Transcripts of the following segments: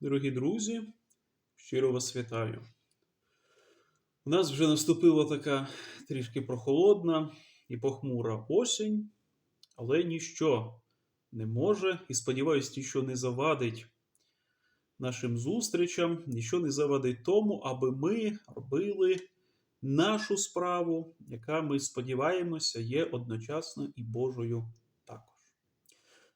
Дорогі друзі, щиро вас вітаю. У нас вже наступила така трішки прохолодна і похмура осінь, але ніщо не може і, сподіваюсь, ніщо не завадить нашим зустрічам, ніщо не завадить тому, аби ми робили нашу справу, яка ми сподіваємося є одночасно і Божою також.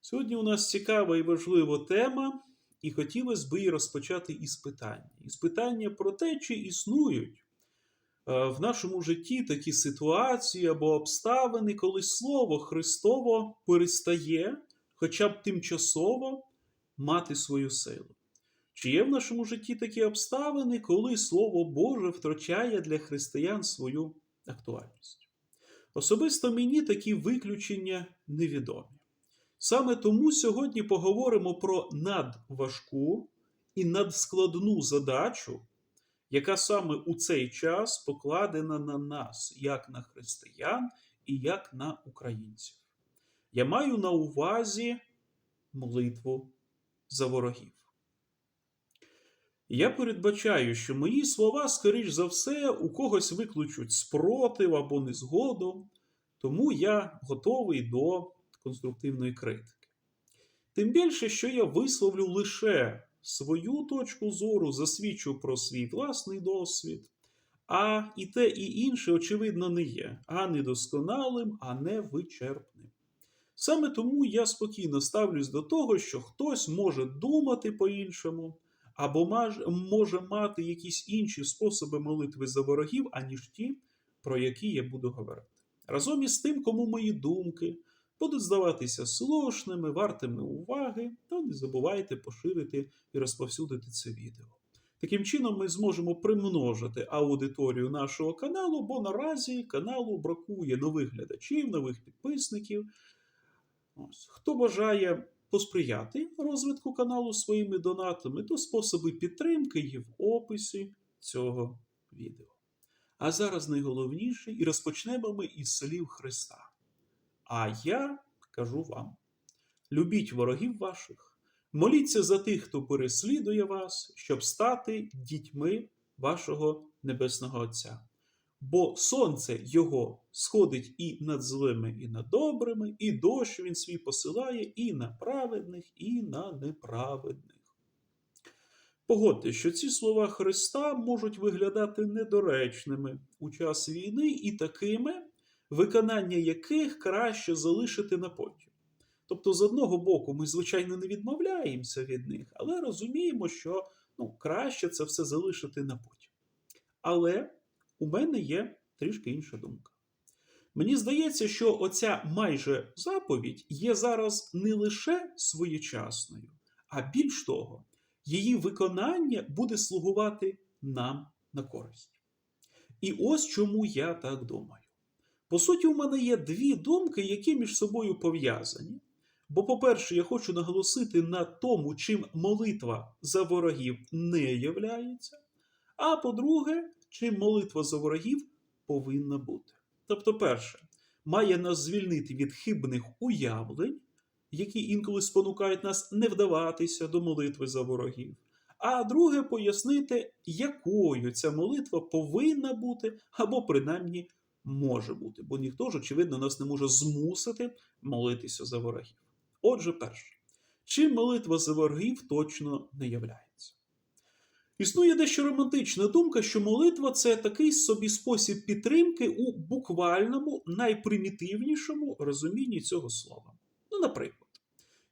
Сьогодні у нас цікава і важлива тема. І хотілося б її розпочати із питання. Із питання про те, чи існують е, в нашому житті такі ситуації або обставини, коли Слово Христово перестає, хоча б тимчасово, мати свою силу. Чи є в нашому житті такі обставини, коли Слово Боже втрачає для християн свою актуальність? Особисто мені такі виключення невідомі. Саме тому сьогодні поговоримо про надважку і надскладну задачу, яка саме у цей час покладена на нас, як на християн і як на українців. Я маю на увазі молитву за ворогів. Я передбачаю, що мої слова, скоріш за все, у когось викличуть спротив або незгоду, тому я готовий до конструктивної критики. Тим більше, що я висловлю лише свою точку зору, засвідчу про свій власний досвід, а і те, і інше, очевидно, не є а недосконалим, а не вичерпним. Саме тому я спокійно ставлюсь до того, що хтось може думати по-іншому, або може мати якісь інші способи молитви за ворогів, аніж ті, про які я буду говорити. Разом із тим, кому мої думки будуть здаватися слушними, вартими уваги, то не забувайте поширити і розповсюдити це відео. Таким чином, ми зможемо примножити аудиторію нашого каналу, бо наразі каналу бракує нових глядачів, нових підписників. Ось. Хто бажає посприяти розвитку каналу своїми донатами, то способи підтримки є в описі цього відео. А зараз найголовніше, і розпочнемо ми із слів Христа. А я кажу вам: любіть ворогів ваших, моліться за тих, хто переслідує вас, щоб стати дітьми вашого Небесного Отця. Бо сонце Його сходить і над злими, і над добрими, і дощ він свій посилає і на праведних, і на неправедних. Погодьте, що ці слова Христа можуть виглядати недоречними у час війни і такими, виконання яких краще залишити на потім. Тобто, з одного боку, ми, звичайно, не відмовляємося від них, але розуміємо, що ну, краще це все залишити на потім. Але у мене є трішки інша думка. Мені здається, що оця майже заповідь є зараз не лише своєчасною, а більш того, її виконання буде слугувати нам на користь. І ось чому я так думаю. По суті, у мене є дві думки, які між собою пов'язані. Бо, по-перше, я хочу наголосити на тому, чим молитва за ворогів не являється. А по-друге, чим молитва за ворогів повинна бути. Тобто, перше, має нас звільнити від хибних уявлень, які інколи спонукають нас не вдаватися до молитви за ворогів. А друге, пояснити, якою ця молитва повинна бути, або принаймні може бути, бо ніхто ж, очевидно, нас не може змусити молитися за ворогів. Отже, перше, чим молитва за ворогів точно не являється. Існує дещо романтична думка, що молитва це такий собі спосіб підтримки у буквальному, найпримітивнішому розумінні цього слова. Ну, наприклад,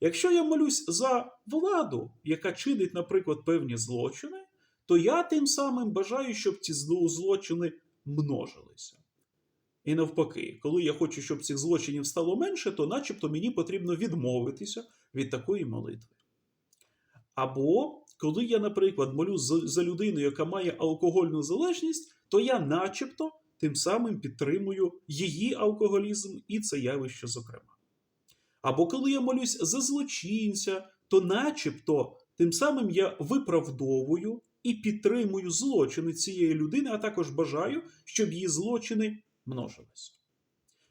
якщо я молюсь за владу, яка чинить, наприклад, певні злочини, то я тим самим бажаю, щоб ці злочини множилися. І навпаки, коли я хочу, щоб цих злочинів стало менше, то начебто мені потрібно відмовитися від такої молитви. Або коли я, наприклад, молю за людину, яка має алкогольну залежність, то я начебто тим самим підтримую її алкоголізм і це явище, зокрема. Або коли я молюсь за злочинця, то начебто тим самим я виправдовую і підтримую злочини цієї людини, а також бажаю, щоб її злочини множилися.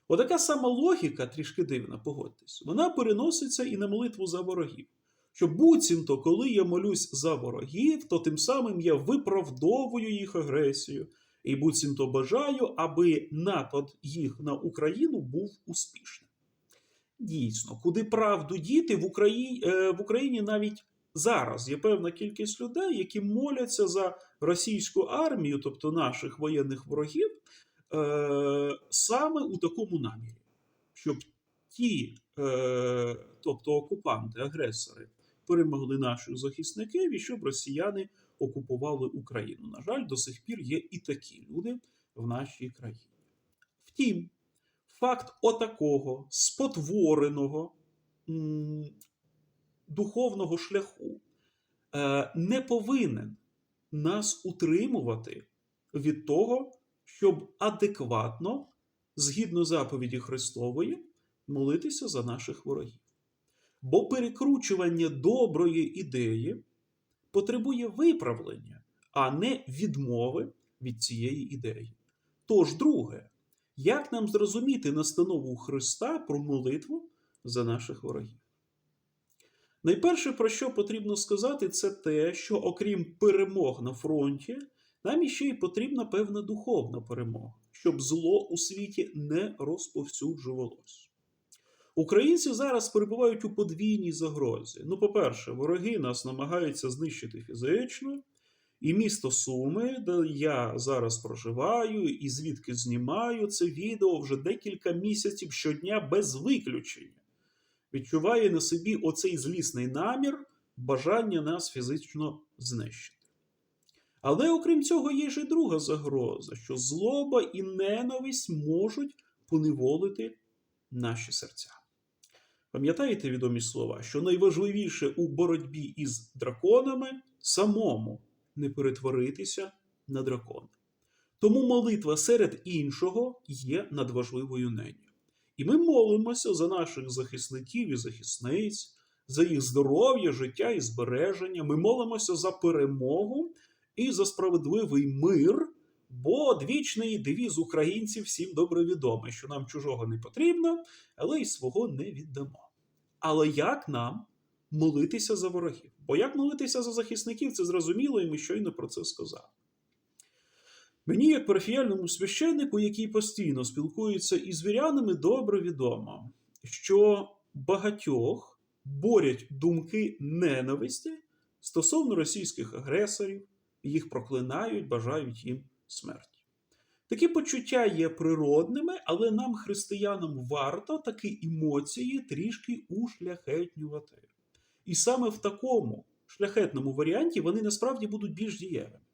Отака сама логіка, трішки дивна, погодьтесь, вона переноситься і на молитву за ворогів. Що буцімто, коли я молюсь за ворогів, то тим самим я виправдовую їх агресію. І буцімто бажаю, аби напад їх на Україну був успішним. Дійсно, куди правду діти в Україні, в Україні навіть зараз є певна кількість людей, які моляться за російську армію, тобто наших воєнних ворогів, е, саме у такому намірі, щоб ті, е, тобто окупанти, агресори, перемогли наших захисників і щоб росіяни окупували Україну. На жаль, до сих пір є і такі люди в нашій країні. Втім, факт отакого спотвореного духовного шляху е, не повинен нас утримувати від того, щоб адекватно, згідно заповіді Христової, молитися за наших ворогів. Бо перекручування доброї ідеї потребує виправлення, а не відмови від цієї ідеї. Тож, друге, як нам зрозуміти настанову Христа про молитву за наших ворогів? Найперше, про що потрібно сказати, це те, що окрім перемог на фронті, нам іще й потрібна певна духовна перемога, щоб зло у світі не розповсюджувалось. Українці зараз перебувають у подвійній загрозі. Ну, по-перше, вороги нас намагаються знищити фізично, і місто Суми, де я зараз проживаю і звідки знімаю це відео вже декілька місяців щодня без виключення. Відчуває на собі оцей злісний намір бажання нас фізично знищити. Але окрім цього, є і друга загроза, що злоба і ненависть можуть поневолити наші серця. Пам'ятаєте відомі слова, що найважливіше у боротьбі із драконами самому не перетворитися на дракона. Тому молитва серед іншого є надважливою нині. І ми молимося за наших захисників і захисниць, за їх здоров'я, життя і збереження. Ми молимося за перемогу і за справедливий мир, бо двічний девіз українців всім добре відомий, що нам чужого не потрібно, але й свого не віддамо. Але як нам молитися за ворогів? Бо як молитися за захисників, це зрозуміло, і ми щойно про це сказали. Мені, як парафіяльному священнику, який постійно спілкується із вірянами, добре відомо, що багатьох борять думки ненависті стосовно російських агресорів, їх проклинають, бажають їм смерті. Такі почуття є природними, але нам, християнам, варто такі емоції трішки ушляхетнювати. І саме в такому шляхетному варіанті вони насправді будуть більш дієвими.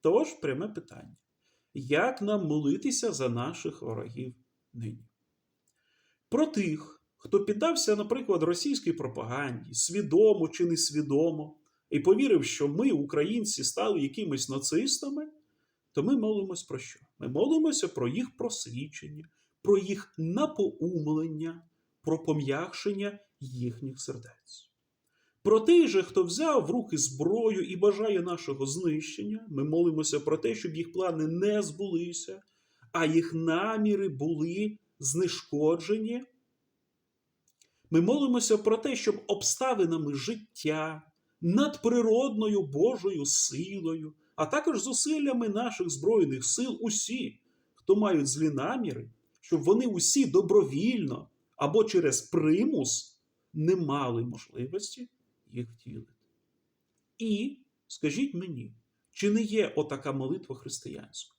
Тож, пряме питання: як нам молитися за наших ворогів нині? Про тих, хто піддався, наприклад, російській пропаганді, свідомо чи несвідомо, і повірив, що ми, українці, стали якимись нацистами, то ми молимось про що? Ми молимося про їх просвічення, про їх напоумлення, про пом'якшення їхніх сердець. Про тих же, хто взяв в руки зброю і бажає нашого знищення, ми молимося про те, щоб їх плани не збулися, а їх наміри були знешкоджені. Ми молимося про те, щоб обставинами життя, надприродною Божою силою, а також зусиллями наших Збройних сил, усі, хто мають злі наміри, щоб вони усі добровільно або через примус не мали можливості їх втілити. І скажіть мені, чи не є отака молитва християнська?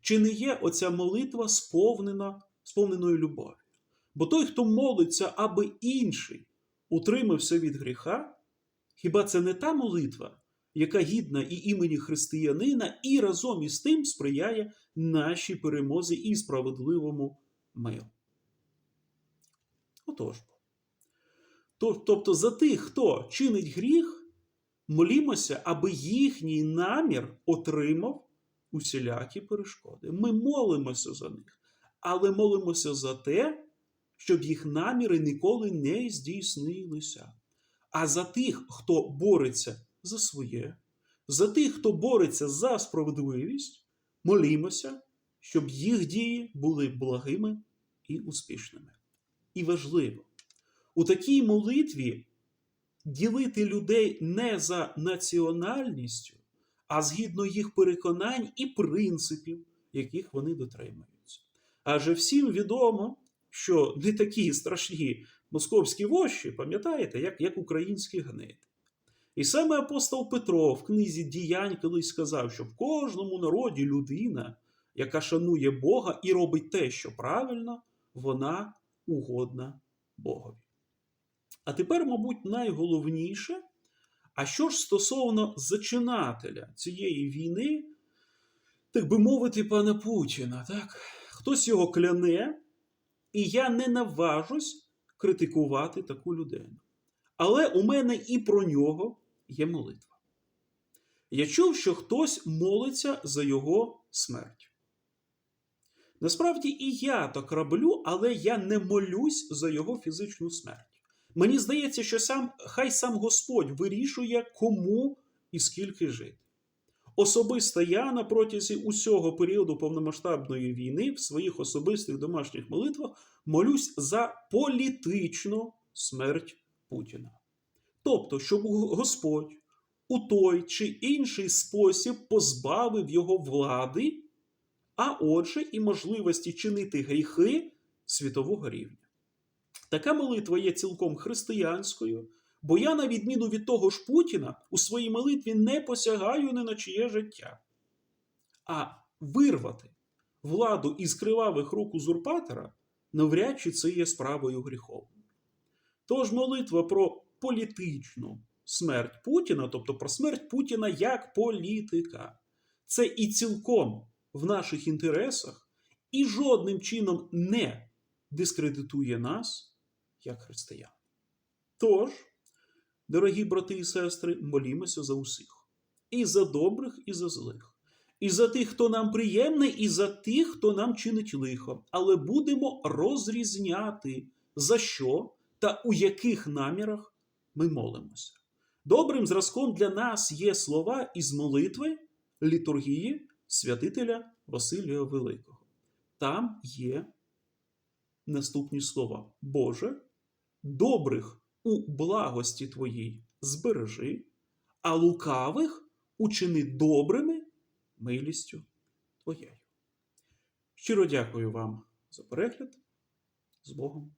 Чи не є оця молитва сповнена, сповненою любов'ю? Бо той, хто молиться, аби інший утримався від гріха, хіба це не та молитва, яка гідна і імені християнина, і разом із тим сприяє нашій перемозі і справедливому миру? Отож. Тобто за тих, хто чинить гріх, молімося, аби їхній намір отримав усілякі перешкоди. Ми молимося за них, але молимося за те, щоб їх наміри ніколи не здійснилися. А за тих, хто бореться за своє, за тих, хто бореться за справедливість, молімося, щоб їх дії були благими і успішними. І важливо. У такій молитві ділити людей не за національністю, а згідно їх переконань і принципів, яких вони дотримуються. Адже всім відомо, що не такі страшні московські вощі, пам'ятаєте, як, як українські гнити. І саме апостол Петро в книзі діянь колись сказав, що в кожному народі людина, яка шанує Бога і робить те, що правильно, вона угодна Богові. А тепер, мабуть, найголовніше, а що ж стосовно зачинателя цієї війни, так би мовити, пана Путіна, так? Хтось його кляне, і я не наважусь критикувати таку людину. Але у мене і про нього є молитва. Я чув, що хтось молиться за його смерть. Насправді і я так роблю, але я не молюсь за його фізичну смерть. Мені здається, що сам, хай сам Господь вирішує, кому і скільки жити. Особисто я на протязі усього періоду повномасштабної війни в своїх особистих домашніх молитвах молюсь за політичну смерть Путіна. Тобто, щоб Господь у той чи інший спосіб позбавив його влади, а отже, і можливості чинити гріхи світового рівня. Така молитва є цілком християнською, бо я, на відміну від того ж Путіна, у своїй молитві не посягаю ні на чиє життя. А вирвати владу із кривавих рук узурпатора навряд чи це є справою гріховною. Тож молитва про політичну смерть Путіна, тобто про смерть Путіна як політика, це і цілком в наших інтересах, і жодним чином не дискредитує нас як християн. Тож, дорогі брати і сестри, молімося за усіх. І за добрих, і за злих. І за тих, хто нам приємний, і за тих, хто нам чинить лихо. Але будемо розрізняти, за що та у яких намірах ми молимося. Добрим зразком для нас є слова із молитви літургії святителя Василія Великого. Там є наступні слова: Боже, добрих у благості Твоїй збережи, а лукавих учини добрими милістю Твоєю. Щиро дякую вам за перегляд. З Богом!